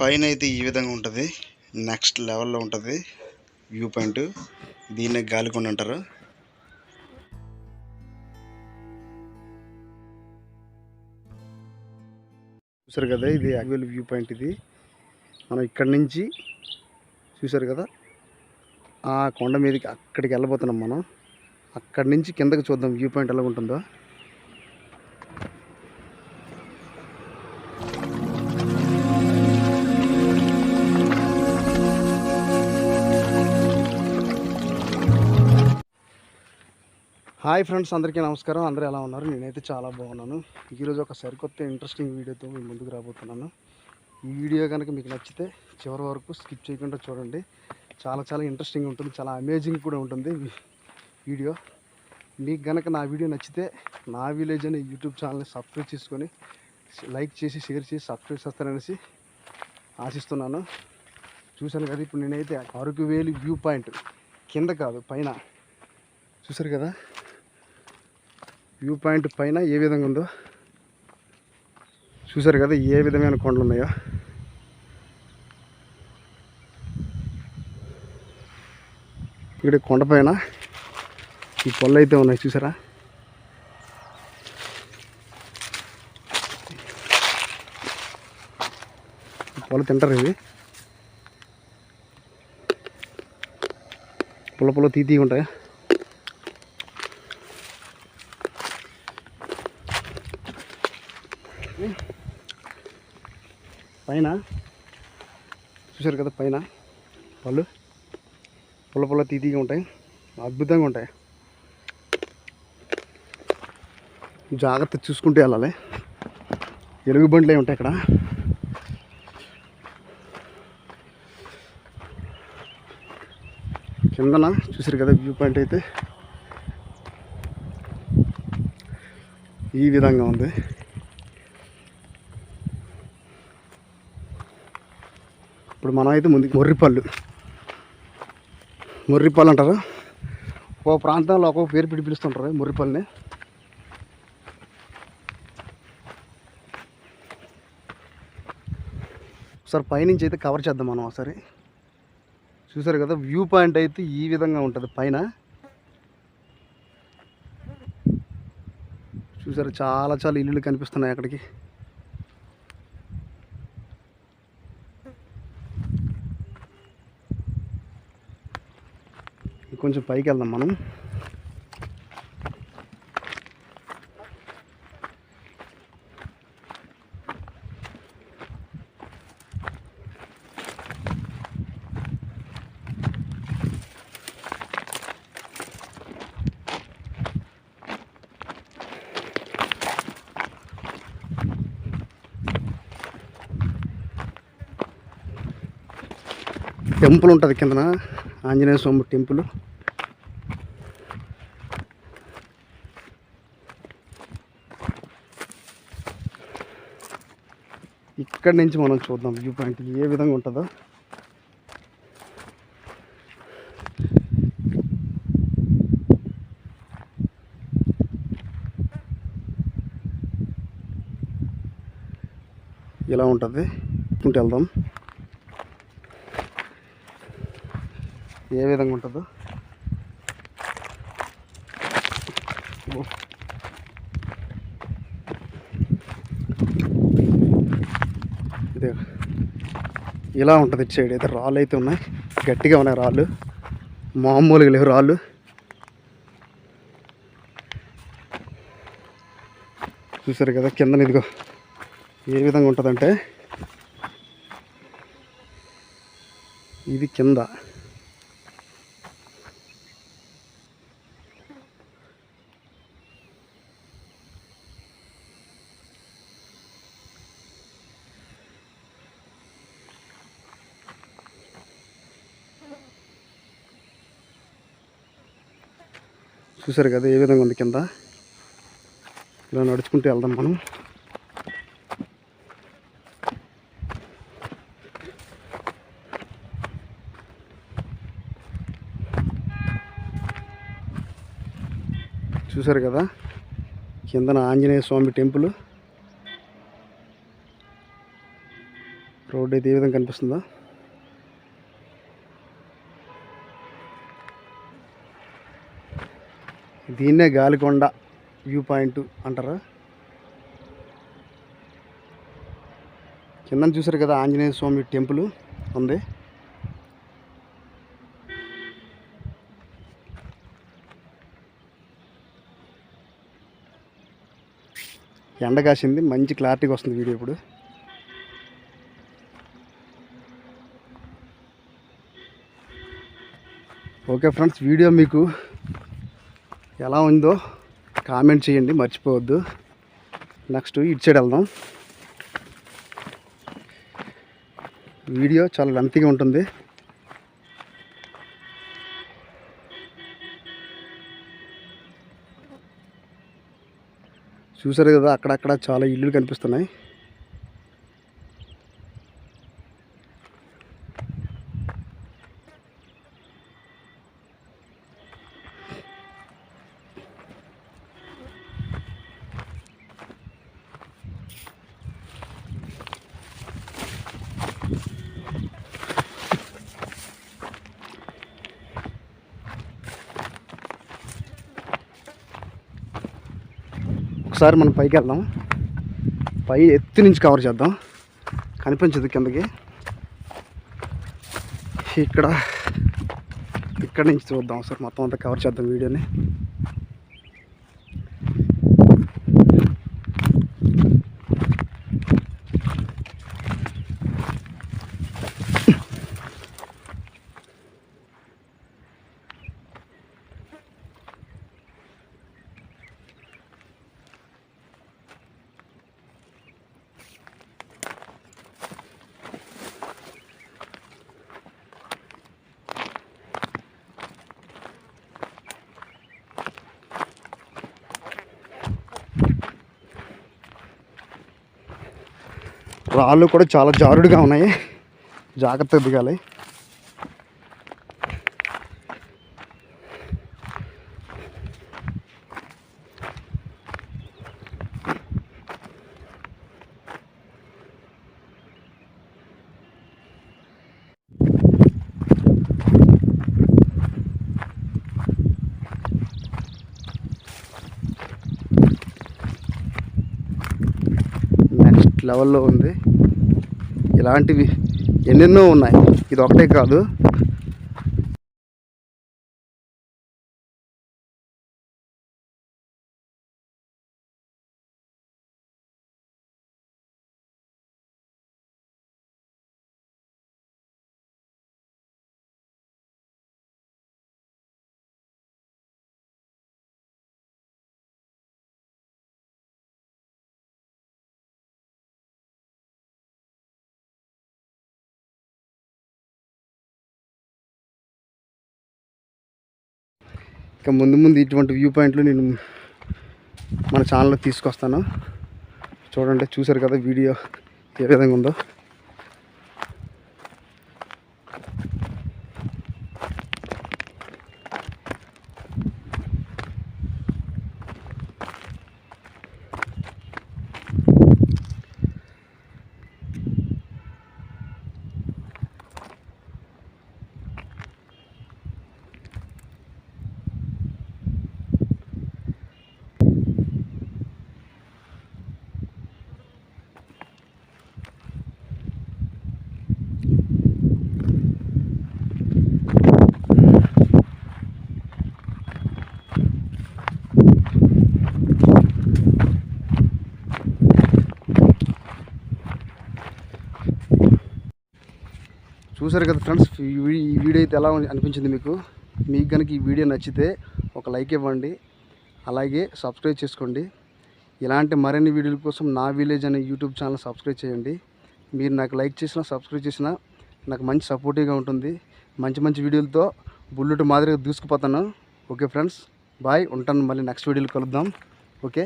పైన అయితే ఈ విధంగా ఉంటుంది. నెక్స్ట్ లెవెల్లో ఉంటుంది. వ్యూ పాయింట్ దీన్నే గాలికొండ అంటారు. చూసారు కదా ఇది యాక్చువల్ వ్యూ పాయింట్ ఇది. మనం ఇక్కడి నుంచి చూసారు కదా ఆ కొండ మీదకి అక్కడికి వెళ్ళబోతున్నాం మనం. అక్కడి నుంచి కిందకి చూద్దాం వ్యూ పాయింట్ ఎలా ఉంటుందో. హాయ్ ఫ్రెండ్స్ అందరికీ నమస్కారం. అందరూ ఎలా ఉన్నారు? నేనైతే చాలా బాగున్నాను. ఈరోజు ఒక సరికొత్త ఇంట్రెస్టింగ్ వీడియోతో మీ ముందుకు రాబోతున్నాను. ఈ వీడియో కనుక మీకు నచ్చితే చివరి వరకు స్కిప్ చేయకుండా చూడండి. చాలా చాలా ఇంట్రెస్టింగ్ ఉంటుంది. చాలా అమేజింగ్ కూడా ఉంటుంది వీడియో. మీకు కనుక నా వీడియో నచ్చితే నా విలేజ్ అనే యూట్యూబ్ ఛానల్ని సబ్స్క్రైబ్ చేసుకొని లైక్ చేసి షేర్ చేసి సబ్స్క్రైబ్ చేస్తారనేసి ఆశిస్తున్నాను. చూశాను కదా ఇప్పుడు నేనైతే అరకు వ్యూ పాయింట్ కింద కాదు పైన. చూసారు కదా? వ్యూ పాయింట్ పైన ఏ విధంగా ఉందో చూసారు కదా ఏ విధమైన కొండలు ఉన్నాయో. ఇక్కడ కొండపైన ఈ పొల్లు అయితే ఉన్నాయి చూసారా ఈ పొల తింటారు ఇవి. పుల్ల పుల్ల తీ తీగ ఉంటాయి? పైన. చూసారు కదా పైన? పళ్ళు. పుల్ల పుల్ల తీతీగా ఉంటాయి. అద్భుతంగా ఉంటాయి. జాగ్రత్త చూసుకుంటే వెళ్ళాలి. ఎలుగు బండ్లు ఉంటాయి ఇక్కడ కిందన చూసారు కదా వ్యూ పాయింట్ అయితే. ఈ విధంగా ఉంది. ఇప్పుడు మనం అయితే ముందుకు మొర్రిపళ్ళు. మొర్రిపళ్ళు అంటారు ఒక్కో ప్రాంతంలో ఒక్కొక్క పేరు పిడి పిలుస్తుంటారు మొర్రిపల్లిని ఒకసారి పైనుంచి అయితే కవర్ చేద్దాం మనం ఒకసారి. చూసారు కదా వ్యూ పాయింట్ అయితే ఈ విధంగా ఉంటుంది పైన. చూసారు చాలా చాలా ఇల్లులు కనిపిస్తున్నాయి అక్కడికి. కొంచెం పైకి వెళ్దాం మనం. టెంపుల్ ఉంటుంది కిందన ఆంజనేయ స్వామి టెంపుల్. ఇక్కడి నుంచి మనం చూద్దాం వ్యూ పాయింట్ ఏ విధంగా ఉంటుందో. ఇలా ఉంటుంది. ఇంటి వెళ్దాం. ఏ విధంగా ఉంటుందో. ఇదే ఇలా ఉంటుంది ఇటు సైడ్. అయితే రాళ్ళు అయితే ఉన్నాయి. గట్టిగా ఉన్నాయి రాళ్ళు. మామూలుగా లేవు రాళ్ళు. చూసారు కదా కింద ఇదిగో ఏ విధంగా ఉంటుందంటే ఇది కింద. చూసారు కదా ఏ విధంగా ఉంది కింద? ఇలా నడుచుకుంటూ వెళ్దాం మనం. చూసారు కదా? కిందన ఆంజనేయ స్వామి టెంపుల్. రోడ్ అయితే ఏ విధంగా కనిపిస్తుందా? దీన్నే గాలికొండ వ్యూ పాయింట్ అంటారా? కింద చూసారు కదా ఆంజనేయ స్వామి టెంపుల్ ఉంది. ఎండ కాసింది మంచి క్లారిటీగా వస్తుంది వీడియో ఇప్పుడు. ఓకే ఫ్రెండ్స్ వీడియో మీకు ఎలా ఉందో కామెంట్ చేయండి మర్చిపోవద్దు. నెక్స్ట్ ఇటు సైడ్ వెళ్దాం. వీడియో చాలా లెంతీగా ఉంటుంది. చూసారు కదా అక్కడక్కడ చాలా ఇల్లులు కనిపిస్తున్నాయి. ఒకసారి మనం పైకి వెళ్దాం. పై ఎత్తు నుంచి కవర్ చేద్దాం. కనిపించదు కిందకి. ఇక్కడ ఇక్కడ నుంచి చూద్దాం ఒకసారి మొత్తం అంతా కవర్ చేద్దాం వీడియోని. రాళ్ళు కూడా చాలా జారుడుగా ఉన్నాయి. జాగ్రత్తగా దిగాలి నెక్స్ట్ లెవెల్లో ఉంది. ఇలాంటివి ఎన్నెన్నో ఉన్నాయి. ఇది ఒకటే కాదు. ఇంకా ముందు ముందు ఇటువంటి వ్యూ పాయింట్లు నేను మన ఛానల్లో తీసుకొస్తాను. చూడండి చూసారు కదా వీడియో ఏ విధంగా ఉందో. చూసారు కదా ఫ్రెండ్స్ ఈ వీడియో అయితే ఎలా అనిపించింది మీకు? మీకు కనుక ఈ వీడియో నచ్చితే ఒక లైక్ ఇవ్వండి అలాగే సబ్స్క్రైబ్ చేసుకోండి. ఇలాంటి మరిన్ని వీడియోల కోసం నా విలేజ్ అనే యూట్యూబ్ ఛానల్ సబ్స్క్రైబ్ చేయండి. మీరు నాకు లైక్ చేసినా సబ్స్క్రైబ్ చేసినా నాకు మంచి సపోర్టివ్గా ఉంటుంది. మంచి మంచి వీడియోలతో బుల్లెట్ మాదిరిగా దూసుకుపోతాను. Okay friends bye. ఉంటాను మళ్ళీ నెక్స్ట్ వీడియోలో కలుద్దాం. ఓకే?